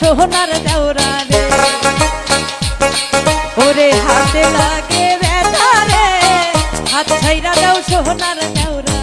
সোহনার দেওরা রে। ওরে হাতে লাগে বেটা রে। হাত ছাইরা দাও সোহনার দেওরা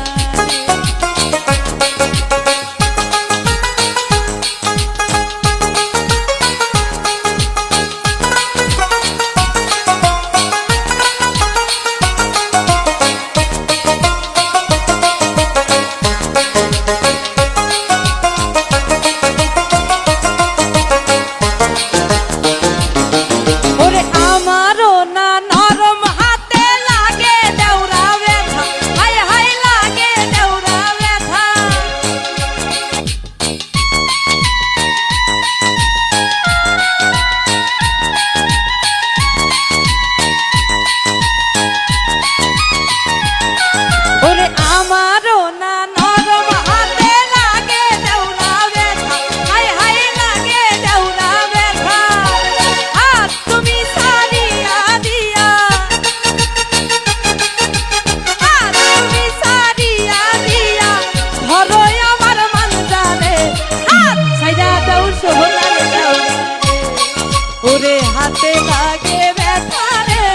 হাতে লাগে ব্যথা রে।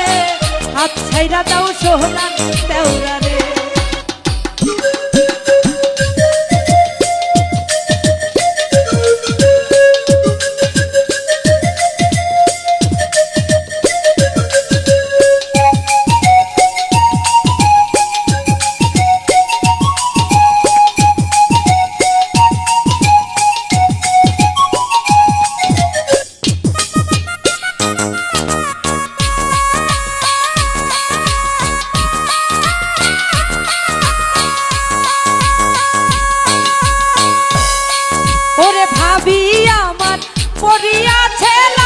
হাত ছাইরা দাও সোহনা দেওরা রে। আমার পরিয়াছে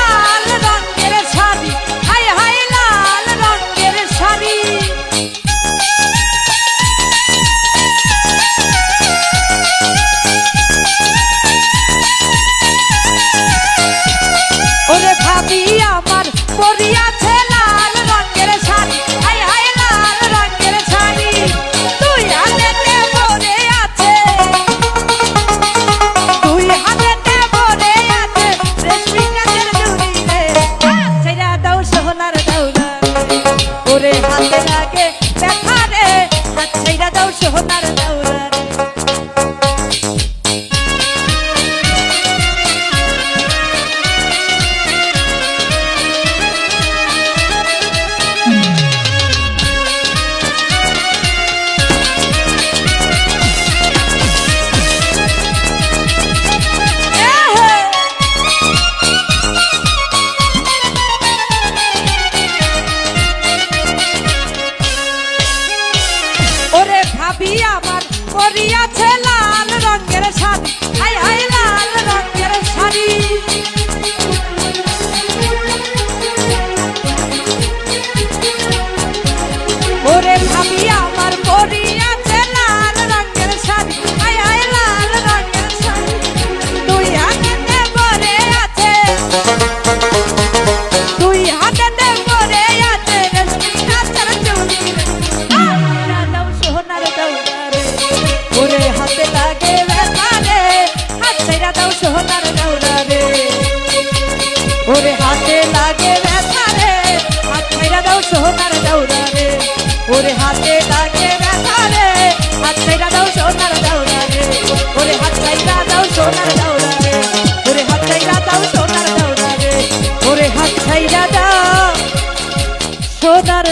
সোনার ভাবি আমার পরিয়াছে লাল রঙের শাড়ি। হাই হাই লাল রঙের শাড়ি। সোনার নৌরা রে। ওরে হাতে লাগে ব্যথা রে। হাত মেরা দাও সোনার দৌড়া রে। ওরে হাতে লাগে ব্যথা রে। হাত মেরা দাও সোনার দৌড়া রে। ওরে হাত মেরা দাও সোনার দৌড়া রে। ওরে হাত মেরা দাও সোনার দৌড়া রে। ওরে হাত মেরা দাও সোনার